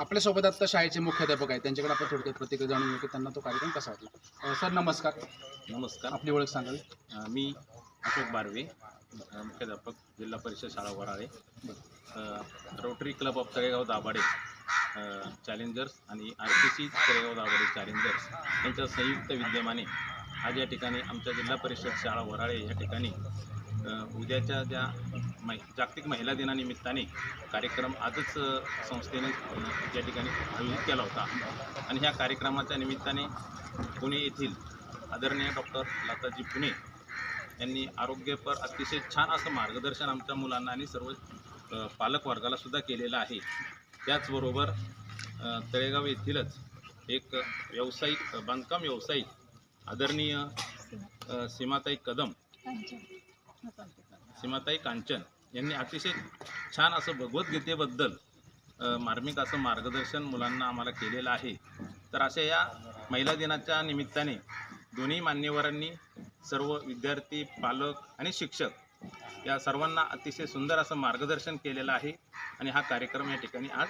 आपल्यासोबत आता शाळेचे मुख्याध्यापक आहेत. त्यांच्याकडे आपण थोडक्यात प्रतिक्रिया जाणून घेऊ की त्यांना तो कार्यक्रम कसा वाटला. अ, सर नमस्कार. नमस्कार. आपली ओळख सांगावी. अ, मी अशोक बारवे अ, मुख्याध्यापक जिल्हा परिषद शाळा वराळे अ, Rotary Club of Talegaon Dabhade अ, चॅलेंजर्स आणि R C C Talegaon Dabhade Challengers यांच्या संयुक्त विद्यमाने आज या ठिकाणी आमच्या जिल्हा परिषद शाळा वराळे या ठिकाणी अ, उद्याच्या ज्या मै जागतिक महिला दिनानिमित्ताने कार्यक्रम आजच संस्थेने अ, या ठिकाणी आयोजित केला होता. आणि ह्या कार्यक्रमाच्या निमित्ताने पुणे येथील आदरणीय डॉक्टर लताजी पुणे यांनी आरोग्यपर अतिशय छान असं मार्गदर्शन आमच्या मुलांना आणि सर्व अ, पालक वर्गाला सुद्धा केलेलं आहे. त्याचबरोबर तळेगाव येथीलच एक व्यावसायिक बांधकाम व्यावसायिक आदरणीय सीमाताई कदम सीमाताई कांचन यांनी अतिशय छान असं भगवद्गीतेबद्दल मार्मिक असं मार्गदर्शन मुलांना आम्हाला केलेलं आहे. तर अशा या महिला दिनाच्या निमित्ताने दोन्ही मान्यवरांनी सर्व विद्यार्थी पालक आणि शिक्षक या सर्वांना अतिशय सुंदर असं मार्गदर्शन केलेलं आहे आणि हा कार्यक्रम या ठिकाणी आज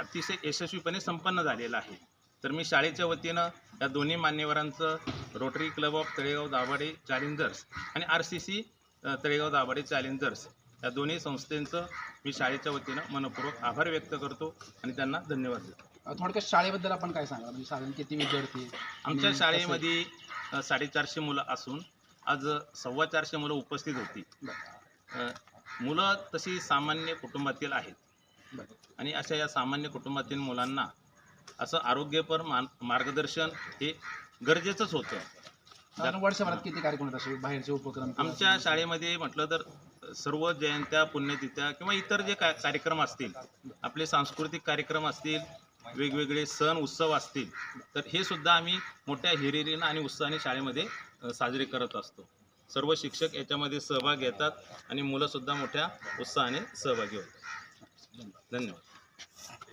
अतिशय यशस्वीपणे संपन्न झालेला आहे. तर मी शाळेच्या वतीनं या दोन्ही मान्यवरांचं Rotary Club of Talegaon Dabhade Challengers आणि R C C Talegaon Dabhade Challengers या दोन्ही संस्थेंचं मी शाळेच्या वतीनं मनपूर्वक आभार व्यक्त करतो आणि त्यांना धन्यवाद देतो. थोडक्यात शाळेबद्दल आपण काय सांगा म्हणजे साधारण किती विद्यार्थी आमच्या शाळेमध्ये अ, साडेचारशे मुलं असून आज सव्वा चारशे मुलं उपस्थित होती. अ, मुलं तशी सामान्य कुटुंबातील आहेत. बरं. आणि अशा या सामान्य कुटुंबातील मुलांना असं आरोग्यपर मान मार्गदर्शन हे गरजेचंच होतं. साधारण वर्षभरात किती कार्यक्रम होतात असे? बाहेरचे उपक्रम किंवा- आमच्या शाळेमध्ये म्हटलं तर सर्व जयंत्या पुण्यतिथ्या किंवा इतर जे का कार्यक्रम असतील आपले सांस्कृतिक कार्यक्रम असतील वेगवेगळे सण उत्सव असतील तर हे सुद्धा आम्ही मोठ्या हिरिरीनं आणि उत्साहाने शाळेमध्ये साजरे करत असतो. सर्व शिक्षक याच्यामध्ये सहभाग घेतात आणि मुलंसुद्धा मोठ्या उत्साहाने सहभागी होतात. धन्यवाद.